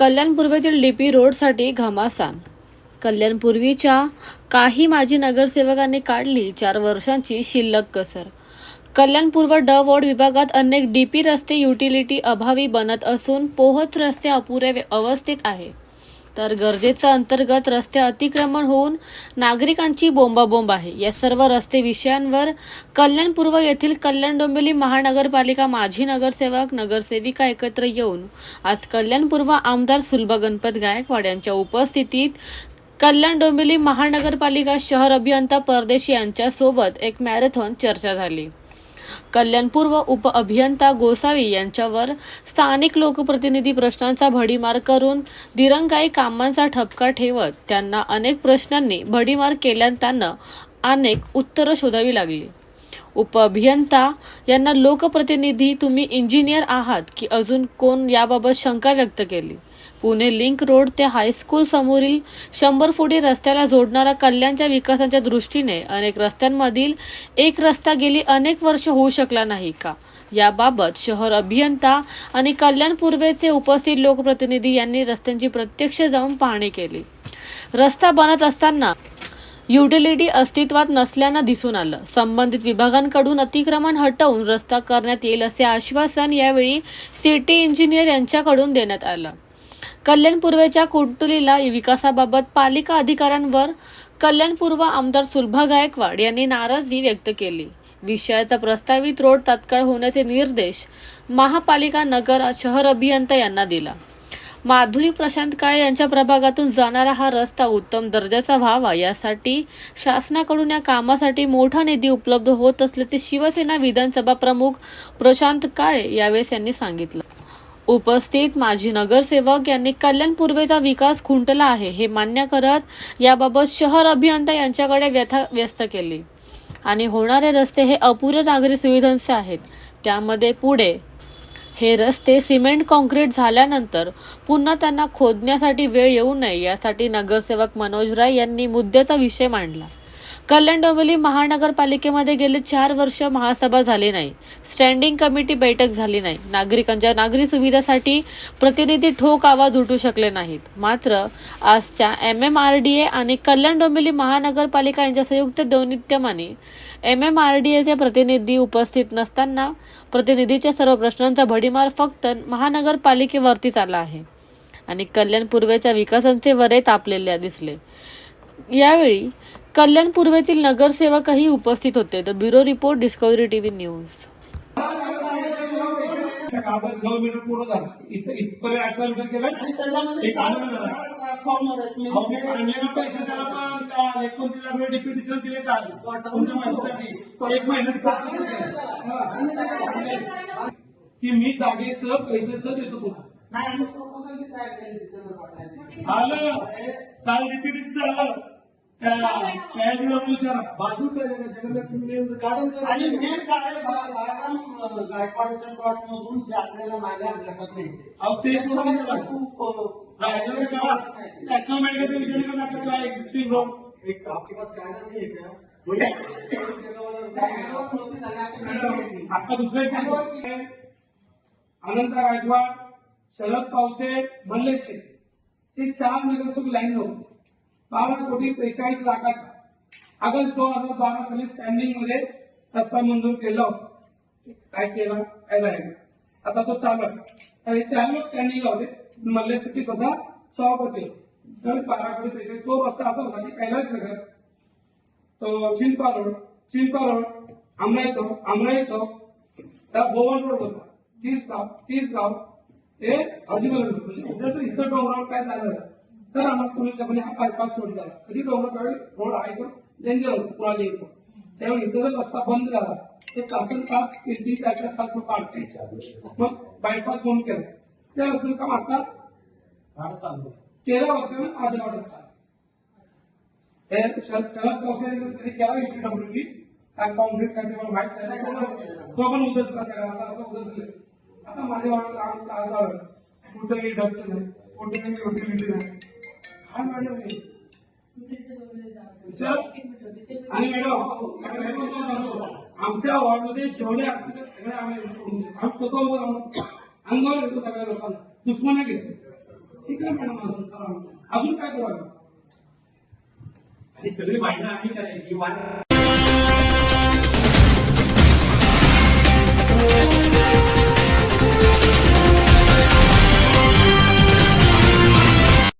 कल्याण पूर्वेतील DP रोडसाठी घमासान. कल्याण पूर्वीच्या काही माजी नगरसेवकांनी काढली चार वर्षांची शिल्लक कसर. कल्याण पूर्व ड वॉर्ड विभागात अनेक डीपी रस्ते युटिलिटी अभावी बनत असून पोहोच रस्ते अपुऱ्या अवस्थेत आहे. तर गरजेचं अंतर्गत रस्ते अतिक्रमण होऊन नागरिकांची बोंबाबोंब आहे. या सर्व रस्ते विषयांवर कल्याण पूर्व येथील कल्याण डोंबिवली महानगरपालिका माजी नगरसेवक नगरसेविका एकत्र येऊन आज कल्याण पूर्व आमदार सुलभा गणपत गायकवाड यांच्या उपस्थितीत कल्याण डोंबिवली महानगरपालिका शहर अभियंता परदेशी यांच्यासोबत एक मॅरेथॉन चर्चा झाली. कल्याणपूर्व उपअभियंता उप अभियंता गोसावी यांच्यावर स्थानिक लोकप्रतिनिधी प्रश्नांचा भडीमार करून दिरंगाई कामांचा ठपका ठेवत त्यांना अनेक प्रश्नांनी भडीमार केल्यानं त्यांना अनेक उत्तरं शोधावी लागली. उपअभियंता यांना लोकप्रतिनिधी तुम्ही इंजिनियर आहात की अजून कोण याबाबत शंका व्यक्त केली? पुणे लिंक रोड ते हायस्कूल समोरील शंभर फुटी रस्त्याला जोडणारा कल्याणच्या विकासाच्या दृष्टीने अनेक रस्त्यांमधील एक रस्ता गेली अनेक वर्ष होऊ शकला नाही का? याबाबत शहर अभियंता आणि कल्याण पूर्वेचे उपस्थित लोकप्रतिनिधी यांनी रस्त्यांची प्रत्यक्ष जाऊन पाहणी केली. रस्ता बनत असताना युटिलिटी अस्तित्वात नसल्यानं दिसून आलं. संबंधित विभागांकडून अतिक्रमण हटवून रस्ता करण्यात येईल असे आश्वासन यावेळी सिटी इंजिनियर यांच्याकडून देण्यात आलं. कल्याण पूर्वेच्या कुंटुलीला विकासाबाबत पालिका अधिकाऱ्यांवर कल्याण पूर्व आमदार सुलभा गायकवाड यांनी नाराजी व्यक्त केली. विषयाचा प्रस्तावित रोड तात्काळ होण्याचे निर्देश महापालिका नगर शहर अभियंता यांना दिला. माधुरी प्रशांत काळे यांच्या प्रभागातून जाणारा हा रस्ता उत्तम दर्जाचा व्हावा यासाठी शासनाकडून या कामासाठी मोठा निधी उपलब्ध होत असल्याचे शिवसेना विधानसभा प्रमुख प्रशांत काळे यावेळेस यांनी सांगितलं. उपस्थित माजी नगरसेवक यांनी कल्याण पूर्वेचा विकास खुंटला आहे हे मान्य करत याबाबत शहर अभियंता यांच्याकडे व्यथा व्यस्त केली. आणि होणारे रस्ते हे अपुरे नागरी सुविधांचे आहेत. त्यामध्ये पुढे हे रस्ते सिमेंट कॉन्क्रीट झाल्यानंतर पुन्हा त्यांना खोदण्यासाठी वेळ येऊ नये यासाठी नगरसेवक मनोज राय यांनी मुद्द्याचा विषय मांडला. कल्याण डोंबिवली महानगरपालिकेमध्ये गेले चार वर्ष महासभा झाली नाही. स्टँडिंग कमिटी बैठक झाली नाही. नागरिकांच्या नागरी सुविधासाठी प्रतिनिधी ठोक आवाज उठू शकले नाहीत. मात्र आजच्या M M R D A आणि कल्याण डोंबिवली महानगरपालिका यांच्या संयुक्त दौनित्यमाने एम एम आर डी एचे प्रतिनिधी उपस्थित नसताना प्रतिनिधीच्या सर्व प्रश्नांचा भडीमार फक्त महानगरपालिकेवरतीच आला आहे. आणि कल्याण पूर्वेच्या विकासांचे वरे तापलेले दिसले. यावेळी कल्याण पूर्वेतील नगरसेवकही उपस्थित होते. तर bureau report Discovery TV news की मी जागेसह पैसे सह देतो तुला आलं. काल डिप्युटी सर आलं सयाजीला विचारा. बाजू गार्डन आणि मेन काय बाळाराम गायकवाडच्या प्लॉट मधून जे आपल्याला अहो ते एक आपके पास कायदा नहीं है क्या नव्हते दुसरं सांगतो. अनंत गायकवाड शरद पावसे मल्ले सिंग. हे चार नगरसेवक लाईन होते. बारा कोटी त्रेचाळीस लाखाचा. ऑगस्ट दोन हजार बारा साली स्टँडिंगमध्ये रस्ता मंजूर केला. होता काय केला? काय राहिला आता तो चालू आणि चालक स्टँडिंगला होते. मल्ले सिटी सुद्धा सभापती होते तर बारा कोटी त्रेचाळीस तो रस्ता असा होता की कैलास नगर तो चिंपा रोड चिंपा रोड आमराई चौक आमराई चौक त्या गोवन रोड होता. तीस गाव तीस गाव हे अजिबात इथं डोंगरावर काय झालं? तर आम्हाला समस्या म्हणजे हा बायपास रोड झाला कधी डोंगरावर रोड आहे तो डेंजर होतो पुराली येतो त्यावेळी इथं जर रस्ता बंद झाला तर तासन तास तीन तीन चार चार तास लोक अडकायचे मग बायपास होऊन केला त्या रस्त्याचं काम आता तेरा वर्षानं आज ऑर्डर चालू हे शरद तरी केला डब्ल्यू काय कॉन्क्रीट काय मला माहीत नाही तो पण उदसला सगळा आता असं उदसले आता माझ्या वाटत आज चालू कुठेही डॉक्टर नाही कुठेही युटिलिटी नाही. आणि मॅडम मॅडम आमच्या वॉर्डमध्ये जेवढे सगळे आम्ही सोडून देतो. आम्ही स्वतः उभं राहून अंगावर येतो सगळ्या लोकांना. दुश्मना घेतो. ठीक आहे मॅडम अजून अजून काय करावं आणि सगळी भांडणं आम्ही करायची.